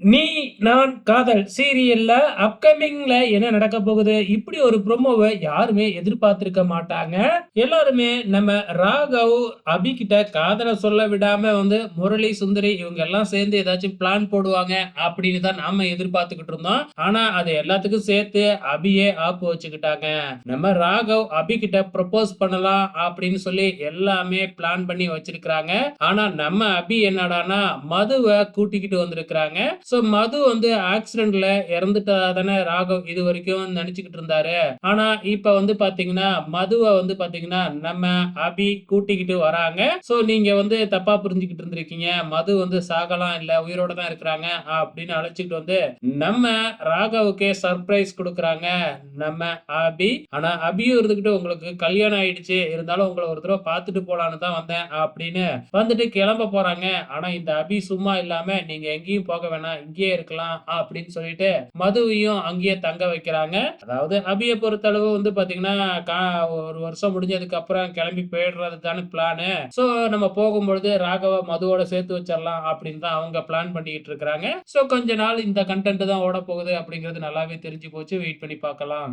நீ நான் காதல் சீரியல்ல அப்கமிங்ல என்ன நடக்க போகுது? இப்படி ஒரு ப்ரொமோவை யாருமே எதிர்பார்த்திருக்க மாட்டாங்க. எல்லாருமே நம்ம ராகவ் அபி கிட்ட காதலை சொல்ல விடாம வந்து முரளி சுந்தரி இவங்க எல்லாம் சேர்ந்து ஏதாச்சும் பிளான் போடுவாங்க அப்படின்னு தான் நாம எதிர்பார்த்துக்கிட்டு இருந்தோம். ஆனா அது எல்லாத்துக்கும் சேர்த்து அபியே ஆப்பு வச்சுக்கிட்டாங்க. நம்ம ராகவ் அபி கிட்ட ப்ரப்போஸ் பண்ணலாம் அப்படின்னு சொல்லி எல்லாமே பிளான் பண்ணி வச்சிருக்கிறாங்க. ஆனா நம்ம அபி என்னடானா மதுவை கூட்டிக்கிட்டு வந்திருக்கிறாங்க. சோ மது வந்து ஆக்சிடென்ட்ல இறந்துட்டா தானே ராகவ் இது வரைக்கும் நினைச்சுக்கிட்டு இருந்தாரு. ஆனா இப்ப வந்து பாத்தீங்கன்னா மதுவை வந்து பாத்தீங்கன்னா நம்ம அபி கூட்டிக்கிட்டு வராங்க. சோ நீங்க வந்து தப்பா புரிஞ்சுக்கிட்டு இருந்திருக்கீங்க. மது வந்து சாகலாம் இல்ல உயிரோட தான் இருக்கிறாங்க அப்படின்னு அழைச்சிட்டு வந்து நம்ம ராகவுக்கு சர்ப்ரைஸ் கொடுக்குறாங்க நம்ம அபி. ஆனா அபியும் இருந்துகிட்டு உங்களுக்கு கல்யாணம் ஆயிடுச்சு இருந்தாலும் உங்களை ஒரு தடவை பார்த்துட்டு போலான்னு தான் வந்தேன் அப்படின்னு வந்துட்டு கிளம்ப போறாங்க. ஆனா இந்த அபி சும்மா இல்லாம நீங்க எங்கேயும் போக வேணாம் இங்கேயே இருக்கலாம் அப்படின்னு சொல்லிட்டு மதுவையும் அங்கேயே தங்க வைக்கிறாங்க. அதாவது அபியை பொறுத்தளவு வந்து பாத்தீங்கன்னா கா- ஒரு வருஷம் முடிஞ்சதுக்கு அப்புறம் கிளம்பி போயிடுறது தானே பிளானு சோ நம்ம போகும்பொழுது ராகவ மதுவோட சேர்த்து வச்சிடலாம் அப்படின்னு தான் அவங்க பிளான் பண்ணிக்கிட்டு இருக்காங்க சோ கொஞ்ச நாள் இந்த கண்டென்ட் தான் ஓட போகுது அப்படிங்கிறது நல்லாவே தெரிஞ்சு போச்சு. வெயிட் பண்ணி பார்க்கலாம்.